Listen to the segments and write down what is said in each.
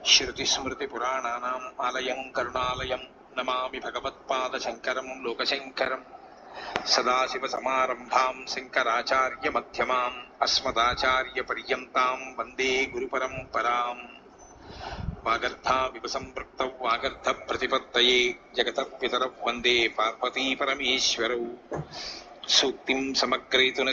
వాల్మీకి కోకిలం శృతిస్మృతిపురాణానాం ఆలయం కరుణాలయం నమామి భగవత్పాదశంకరం లోకశంకరం సదాశివసమారంభాం శంకరాచార్యమధ్యమాం అస్మదాచార్యపర్యంతాం వందే గురుపరంపరాం వాగర్థావివ సంపృక్తౌ వాగర్థ ప్రతిపత్తయే జగత పితరౌ వందే పార్వతీ పరమేశ్వరౌ సూక్తిం సమగ్రయతున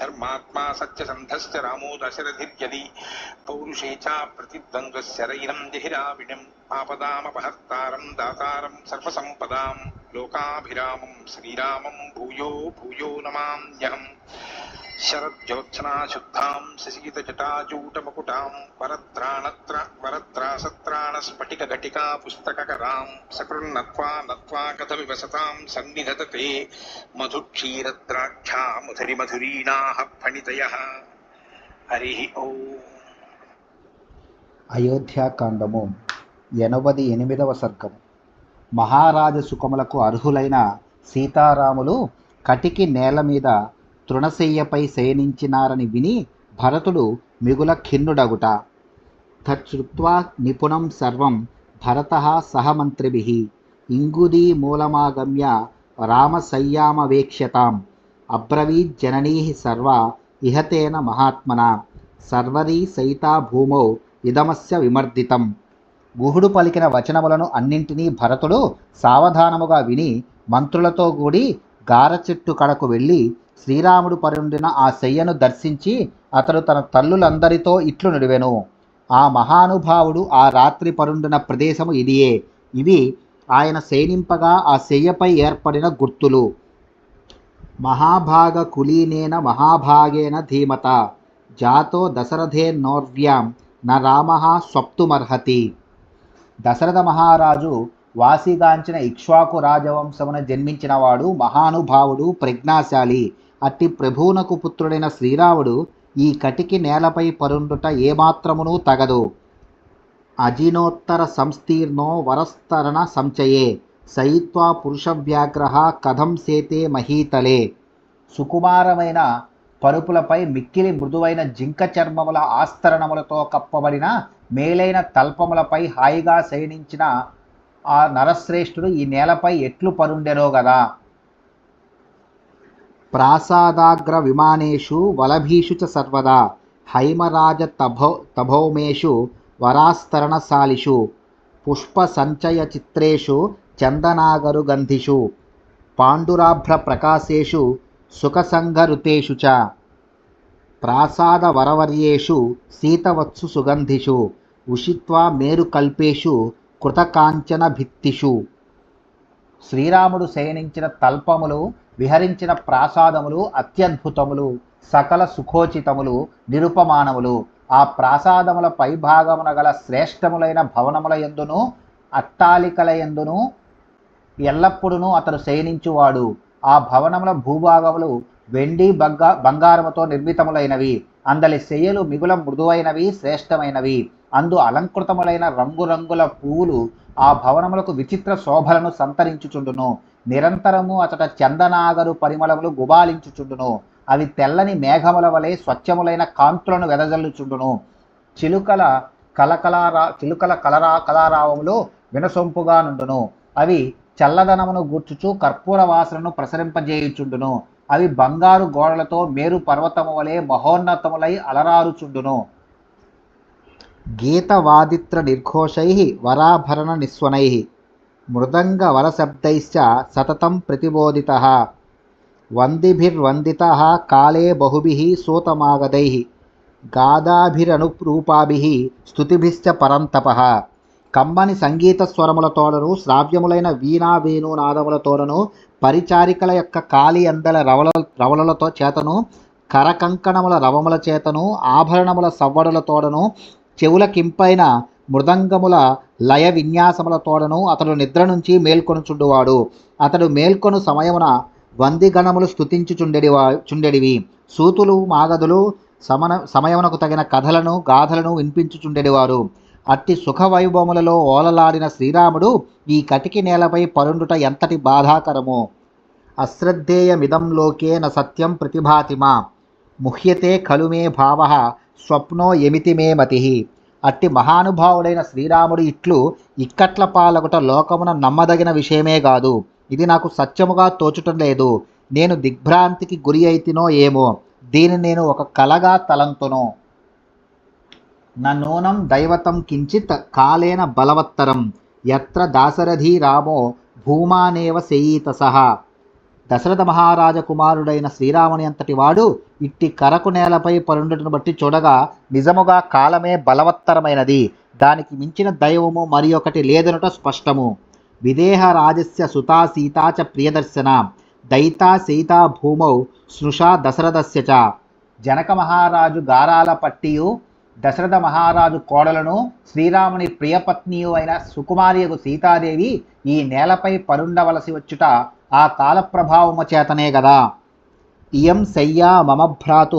धर्मात्मा सत्यसन्धश्च रामो दशरथिर्यदि। पौरुषे च प्रतिद्वन्द्वशरैरं जहिराविणम् आपदामपहर्तारं दातारं सर्वसम्पदां लोकाभिरामं श्रीरामं भूयो भूयो नमाम्यहम्। शरज्योत्सना शुद्धां शशितजटाजूटमकुटां वरत्राणत्र స్ఫటిక ఘటికా పుస్తకరాం సకృన్నత్వా నత్వా కథమివ సతాం సన్నిధతతే మధుక్షీరద్రాక్షా మధురి మధురిమధురీణాః ఫణితయ హరి ఓం అయోధ్యాకాండము ఎనభది ఎనిమిదవ సర్గం మహారాజ సుఖములకు అర్హులైన సీతారాములు కటికి నేల మీద తృణశయ్యపై శయనించినారని విని భరతుడు మిగుల ఖిన్నుడగుట తచ్చుత్వా నిపుణం సర్వం భరత సహమంత్రిభిః ఇంగుదీ మూలమాగమ్య రామసయ్యామవేక్ష్యతాం. అబ్రవీజ్జననీ సర్వా ఇహతేన మహాత్మనా. సర్వరీ సైతా భూమౌ ఇదమస్య విమర్దితం. గుహుడు పలికిన వచనములను అన్నింటినీ భరతుడు సావధానముగా విని మంత్రులతో కూడి గార చెట్టు కడకు వెళ్ళి శ్రీరాముడు పరుండిన ఆ శయ్యను దర్శించి అతడు తన తల్లులందరితో ఇట్లు నుడివెను. ఆ మహానుభావుడు ఆ రాత్రి పరుండిన ప్రదేశము ఇదియే. ఇవి ఆయన శయనింపగా ఆ శయ్యపై ఏర్పడిన గుర్తులు. మహాభాగ కులీనేన మహాభాగేన ధీమత. జాతో దశరథేన్నోర్వ్యాం న రామ స్వప్తుమర్హతి. దశరథ మహారాజు వాసిగాంచిన ఇక్ష్వాకు రాజవంశమున జన్మించినవాడు మహానుభావుడు ప్రజ్ఞాశాలి. అట్టి ప్రభువునకు పుత్రుడైన శ్రీరాముడు ఈ కటికి నేలపై పరుండుట ఏమాత్రమునూ తగదు. అజినోత్తర సంస్తీర్ణో వరస్తరణ సంచయే. సయిత్వా పురుషవ్యాగ్రహ కథం సేతే మహీతలే. సుకుమారమైన పరుపులపై మిక్కిలి మృదువైన జింక చర్మముల ఆస్తరణములతో కప్పబడిన మేలైన తల్పములపై హాయిగా శయనించిన ఆ నరశ్రేష్ఠుడు ఈ నేలపై ఎట్లు పరుండెనో గదా. ప్రాసాదాగ్ర విమానేషు వలభీషు చ సర్వదా హైమరాజ తభౌ తభౌమేషు వరాస్తరణశాలిషు పుష్పసంచయ చిత్రేషు చందనాగరు గంధిషు పాండురాభ్ర ప్రకాశేషు సుఖసంగరుతేషు చ ప్రాసాదవరవర్యేషు శ్రీరాముడు శయనించిన తల్పములు విహరించిన ప్రాసాదములు అత్యద్భుతములు సకల సుఖోచితములు నిరుపమానములు. ఆ ప్రాసాదముల పైభాగమున గల శ్రేష్టములైన భవనముల ఎందును అట్టాలికల ఎందును ఎల్లప్పుడూ అతను శయనించువాడు. ఆ భవనముల భూభాగములు వెండి బంగా బంగారముతో నిర్మితములైనవి. అందలి శయ్యలు మిగుల మృదువైనవి శ్రేష్టమైనవి. అందు అలంకృతములైన రంగురంగుల పువ్వులు ఆ భవనములకు విచిత్ర శోభలను సంతరించుచుండును. నిరంతరము అతట చందనాగరు పరిమళములు గుబాలించుచుండును. అవి తెల్లని మేఘముల వలె స్వచ్ఛములైన కాంతులను వెదజల్లుచుండును. చిలుకల కలకలారా చిలుకల కలరా కలారావములు వినసొంపుగా నుండును. అవి చల్లదనమును గుర్చుచు కర్పూర వాసనను ప్రసరింపజేయుచుండును. అవి బంగారు గోడలతో మేరు పర్వతము వలె మహోన్నతములై అలరారుచుండును. గీతవాదిత్ర నిర్ఘోషై వరాభరణ నిస్వనై మృదంగ వరశబ్దైశ్చ సతతం ప్రతిబోధిత వందిభిర్వందిత కాళే బహుభి సూతమాగదై గాదాభిరనురూపాభి స్థుతిభిశ్చ పరంతప కమ్మని సంగీత స్వరములతోడను శ్రావ్యములైన వీణా వేణునాదములతోడను పరిచారికల యొక్క కాలి అందల రవల రవలలతో చేతను కరకంకణముల రవముల చేతను ఆభరణముల సవ్వడులతోడను చెవుల కింపైన మృదంగముల లయ విన్యాసములతోడను అతడు నిద్ర నుంచి మేల్కొనుచుండువాడు అతడు మేల్కొను సమయమున వందిగణములు స్తుతించుచుండెడివా చుండెడివి. సూతులు మాగదులు సమన సమయమునకు తగిన కథలను గాథలను వినిపించుచుండెడివారు అట్టి సుఖవైభవములలో ఓలలాడిన శ్రీరాముడు ఈ కటికి నేలపై పరుండుట ఎంతటి బాధాకరము? అశ్రద్ధేయమిదం లోకేన న సత్యం ప్రతిభాతిమ. ముహ్యతే ఖలు మే భావ స్వప్నో ఎమితి మే మతి. అట్టి మహానుభావుడైన శ్రీరాముడు ఇట్లు ఇక్కట్ల పాలగుట లోకమున నమ్మదగిన విషయమే కాదు. ఇది నాకు సత్యముగా తోచుటం లేదు. నేను దిగ్భ్రాంతికి గురి అయితినో ఏమో. దీని నేను ఒక కలగా తలంతును. నూనం దైవతం కించిత్ కాలేన బలవత్తరం. ఎత్ర దాశరథీ రామో భూమానేవ శయీత సహా దశరథ మహారాజ కుమారుడైన శ్రీరాముని అంతటి వాడు ఇట్టి కరకు నేలపై పరుండుటను బట్టి చూడగా నిజముగా కాలమే బలవత్తరమైనది. దానికి మించిన దైవము మరి ఒకటి లేదనుట స్పష్టము. విదేహ రాజస్య సుతా సీతా చ ప్రియదర్శన. దైతా సీతా భూమౌ స్నుషా దశరథస్య చ. జనక మహారాజు గారాల పట్టియు దశరథ మహారాజు కోడలను శ్రీరాముని ప్రియపత్నియు అయిన సుకుమారియకు సీతాదేవి ఈ నేలపై పరుండవలసి వచ్చుట ఆ కాల ప్రభావము చేతనే గదా. ఇయం శయ్యా మమ భ్రాతు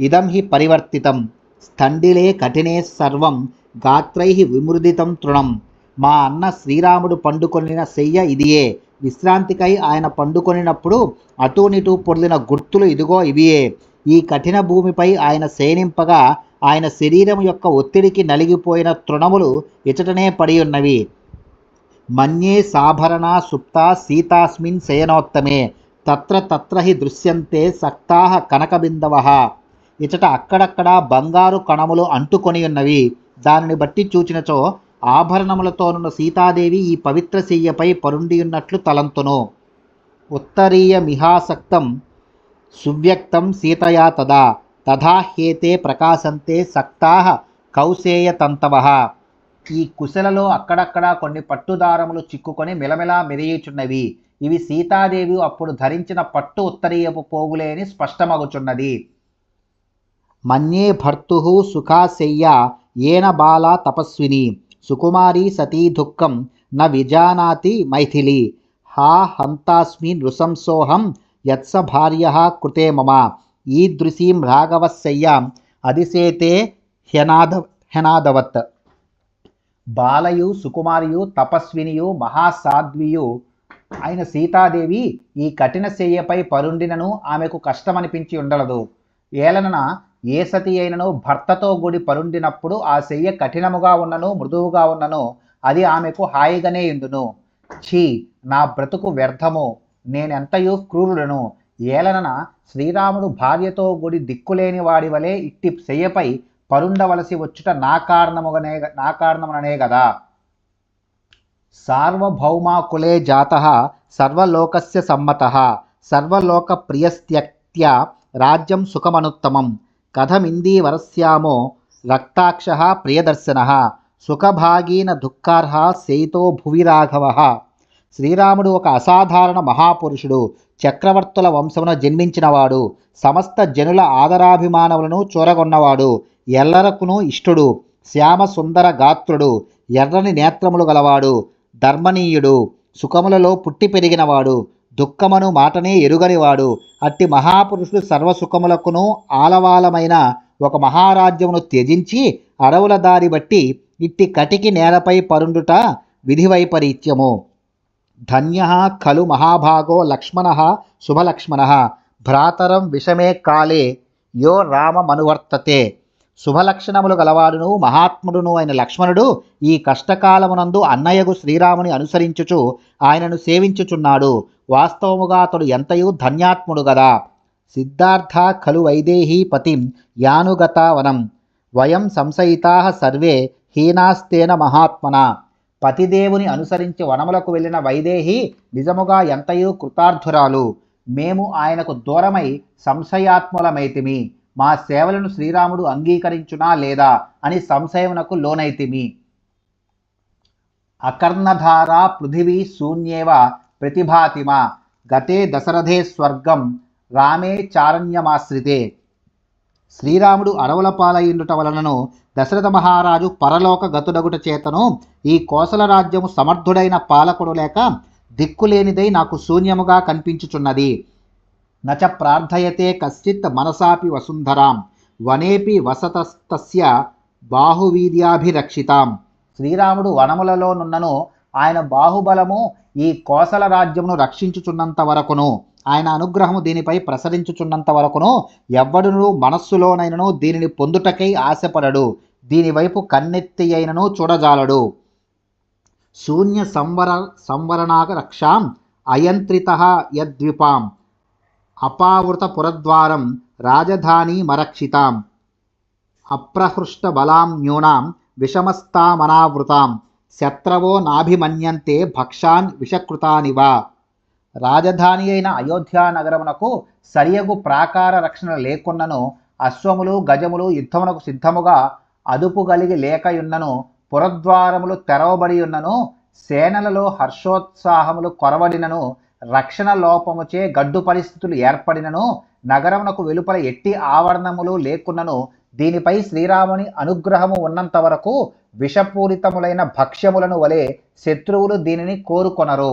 ఇదం హి పరివర్తితం. స్థండిలే కఠినే సర్వం గాత్రై విమృదితం తృణం. మా అన్న శ్రీరాముడు పండుకొనిన శయ్య ఇదియే. విశ్రాంతికై ఆయన పండుకొనినప్పుడు అటూనిటూ పొర్లిన గుర్తులు ఇదిగో ఇవియే. ఈ కఠిన భూమిపై ఆయన సేనింపగా ఆయన శరీరం యొక్క ఒత్తిడికి నలిగిపోయిన తృణములు ఇచటనే పడి ఉన్నవి మన్యే సాభరణ సుప్తా సీతాస్మిన్ శయనోత్తమే. తత్ర తత్ర హి దృశ్యంతే సక్తా కనకబిందవ. ఇచట అక్కడక్కడ బంగారు కణములు అంటుకొని ఉన్నవి. దానిని బట్టి చూచినచో ఆభరణములతోనున్న సీతాదేవి ఈ పవిత్ర శయ్యపై పరుండియున్నట్లు తలంతును. ఉత్తరీయ మిహాసక్తం సువ్యక్తం సీతయా తదా. తథా హేతే ప్రకాశంతే సక్తా కౌసేయతంతవ ఈ కుశలలో అక్కడక్కడ కొన్ని పట్టుదారములు చిక్కుకొని మెలమెలా మెరియుచున్నవి. ఇవి సీతాదేవి అప్పుడు ధరించిన పట్టు ఉత్తరీయపు పోగులే అని స్పష్టమగుచున్నది. మన్యే భర్తు సుఖాశయ్య ఏన బాల తపస్విని. సుకుమారి సతీ దుఃఖం న విజానాతి మైథిలి. హా హంతాస్మి నృశంసోహం యత్స భార్య కృతే మమ. ఈదృశీం రాఘవశయ్యాం అదిశేతే హ్యనాద హ్యనాదవత్ బాలయు సుకుమారియు తపస్వినియు మహాసాధ్వియు అయిన సీతాదేవి ఈ కఠిన శయ్యపై పరుండినను ఆమెకు కష్టమనిపించి ఉండలదు. ఏలనన ఏ సతి అయినను భర్తతో గుడి పరుండినప్పుడు ఆ శయ్య కఠినముగా ఉన్నను మృదువుగా ఉన్నను అది ఆమెకు హాయిగానే ఇందును ఛీ నా బ్రతుకు వ్యర్థము. నేనెంతయు క్రూరుడను. ఏలనన శ్రీరాముడు భార్యతో గుడి దిక్కులేని వాడి వలె ఇట్టి శయ్యపై పరుండవలసి వచ్చుట నా కారణముగనే నా కారణముననే కదా సార్వభౌమాకులే జాత సర్వలోకస్య సమ్మత సర్వలోక ప్రియస్త్యక్త్య రాజ్యం సుఖమనుత్తమం. కథమిందీ వరస్యామో రక్తాక్ష ప్రియదర్శన సుఖభాగీన దుఃఖార్హ సేతో భువి రాఘవ శ్రీరాముడు ఒక అసాధారణ మహాపురుషుడు చక్రవర్తుల వంశమున జన్మించినవాడు సమస్త జనుల ఆదరాభిమానములను చూరగొన్నవాడు ఎల్లరకును ఇష్టుడు శ్యామ సుందర గాత్రుడు ఎర్రని నేత్రములు గలవాడు ధర్మనీయుడు సుఖములలో పుట్టి పెరిగినవాడు దుఃఖమును మాటనే ఎరుగనివాడు అట్టి మహాపురుషుడు సర్వసుఖములకును ఆలవాలమైన ఒక మహారాజ్యమును త్యజించి అడవుల దారి బట్టి ఇట్టి కటికి నేలపై పరుండుట విధి వైపరీత్యము ధన్య ఖలు మహాభాగో లక్ష్మణ శుభలక్ష్మణ. భ్రాతరం విషమే కాలే యో రామమనువర్తతే శుభలక్షణములు గలవాడును మహాత్ముడును అయిన లక్ష్మణుడు ఈ కష్టకాలమునందు అన్నయ్యకు శ్రీరాముని అనుసరించుచు ఆయనను సేవించుచున్నాడు. వాస్తవముగా అతడు ఎంతయు ధన్యాత్ముడు గదా. సిద్ధార్థ ఖలు వైదేహీ పతిం యానుగతావనం. వయం సంశయితా సర్వే హీనాస్తేన మహాత్మన. పతిదేవుని అనుసరించి వనములకు వెళ్ళిన వైదేహి నిజముగా ఎంతయూ కృతార్థురాలు? మేము ఆయనకు దూరమై సంశయాత్ములమైతిమి. మా సేవలను శ్రీరాముడు అంగీకరించునా లేదా అని సంశయమునకు లోనైతిమి. అకర్ణధార పృథివీ శూన్యేవ ప్రతిభాతిమ. గతే దశరథే స్వర్గం. రామే చారణ్యమాశ్రితే. శ్రీరాముడు అడవుల పాలయ్యుండుట వలనను దశరథ మహారాజు పరలోక గతుడగుట చేతను ఈ కోసల రాజ్యము సమర్థుడైన పాలకుడు లేక దిక్కులేనిదై నాకు శూన్యముగా కనిపించుచున్నది. నచ ప్రార్థయతే కశ్చిత్ మనసాపి వసుంధరాం వనేపి వసతస్తస్య బాహువీర్యాభిరక్షితాం. శ్రీరాముడు వనములలోనున్నను ఆయన బాహుబలము ఈ కోసల రాజ్యమును రక్షించుచున్నంత వరకును ఆయన అనుగ్రహము దీనిపై ప్రసరించుచున్నంత వరకును ఎవ్వడును మనస్సులోనైనను దీనిని పొందుటకై ఆశపడడు. దీనివైపు కన్నెత్తి అయినను చూడజాలడు. శూన్య సంవర సంవరణాగ రక్షాం అయంత్రిత యద్విపాం. అపావృత పురద్వారం రాజధాని మరక్షితాం. అప్రహృష్ట బలాం న్యూనాం విషమస్తామనావృతాం. శత్రవో నాభిమన్యంతే భక్షాన్ విషకృతానివా. రాజధాని అయిన అయోధ్యా నగరమునకు సరియగు ప్రాకార రక్షణ లేకున్నను అశ్వములు గజములు యుద్ధమునకు సిద్ధముగా అదుపు కలిగి లేకయున్నను పురద్వారములు తెరవబడి ఉన్నను సేనలలో హర్షోత్సాహములు కొరవడినను రక్షణ లోపముచే గడ్డు పరిస్థితులు ఏర్పడినను నగరమునకు వెలుపల ఎట్టి ఆవరణములు లేకున్నను దీనిపై శ్రీరాముని అనుగ్రహము ఉన్నంత వరకు విషపూరితములైన భక్ష్యములను వలె శత్రువులు దీనిని కోరుకొనరు.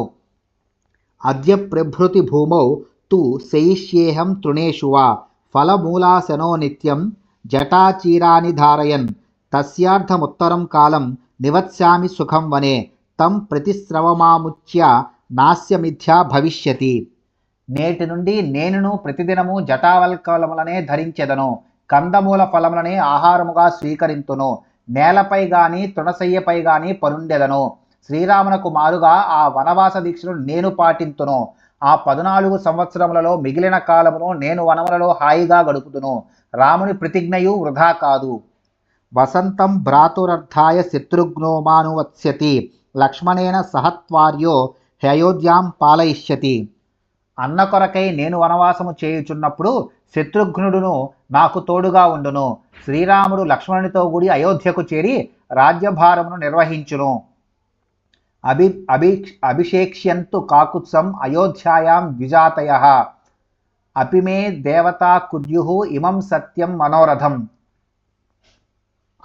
అద్య ప్రభృతి భూమౌ తు శయిష్యేహం తృణేషు వా ఫలమూలాశనో నిత్యం జటాచీరాని ధారయన్. తస్యార్థముత్తరం కాలం నివత్స్యామి సుఖం వనే తం ప్రతిస్రవమాముచ్య నాస్యమిథ్యా భవిష్యతి. నేటి నుండి నేనును ప్రతిదినము జటావల్కలములనే ధరించెదను. కందమూల ఫలములనే ఆహారముగా స్వీకరింతును. నేలపై గాని తృణశయ్యపై గాని పరుండెదను. శ్రీరామునకు మారుగా ఆ వనవాస దీక్షను నేను పాటింతును. ఆ పద్నాలుగు సంవత్సరములలో మిగిలిన కాలమును నేను వనములలో హాయిగా గడుపుతును రాముని ప్రతిజ్ఞయు వృధా కాదు. వసంతం భ్రాతురర్థాయ శత్రుఘ్నోమానువత్స్యతి లక్ష్మణేన సహత్వార్యో హయోధ్యాం పాలయిష్యతి. అన్న కొరకై నేను వనవాసము చేయుచున్నప్పుడు శత్రుఘ్నుడును నాకు తోడుగా ఉండును. శ్రీరాముడు లక్ష్మణునితో కూడి అయోధ్యకు చేరి రాజ్యభారమును నిర్వహించును. అభి అభి అభిషేక్ష్యంతు కాకుత్సం అయోధ్యాయాం ద్విజాతయ అపిమే దేవతా కుర్యు ఇమం సత్యం మనోరథం.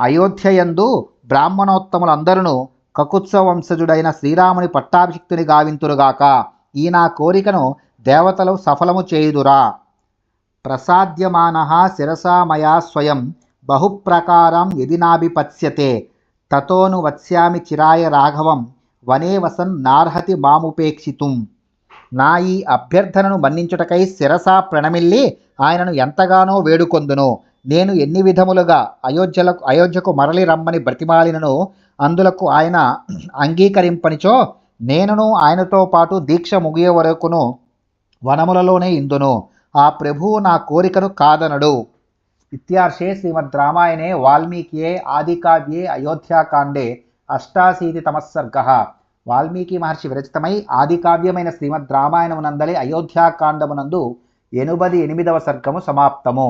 అయోధ్యయందు బ్రాహ్మణోత్తములందరూ కకుత్స వంశజుడైన శ్రీరాముని పట్టాభిషిక్తుని గావింతురుగాక. ఈ నా కోరికను దేవతలు సఫలము చేయుదురా. ప్రసాద్యమాన శిరసామయా స్వయం బహుప్రకారం యది నాభిపత్స్యతే. తతోను వత్స్యామి చిరాయ రాఘవం. వనే వసన్ నార్హతి మాముపేక్షితుం. నా ఈ అభ్యర్థనను మన్నించుటకై శిరసా ప్రణమిల్లి ఆయనను ఎంతగానో వేడుకొందును. నేను ఎన్ని విధములుగా అయోధ్యలకు అయోధ్యకు మరలి రమ్మని బ్రతిమాలినను అందులకు ఆయన అంగీకరింపనిచో నేనును ఆయనతో పాటు దీక్ష ముగియ వరకును వనములలోనే ఇందును. ఆ ప్రభువు నా కోరికను కాదనడు. ఇత్యార్షే శ్రీమద్ రామాయణే వాల్మీకియే ఆదికావ్యే అయోధ్యాకాండే అష్టాశీతితమస్సర్గ వాల్మీకి మహర్షి విరచితమై ఆదికావ్యమైన శ్రీమద్ రామాయణమునందలి అయోధ్యాకాండమునందు ఎనుబది ఎనిమిదవ సర్గము సమాప్తము.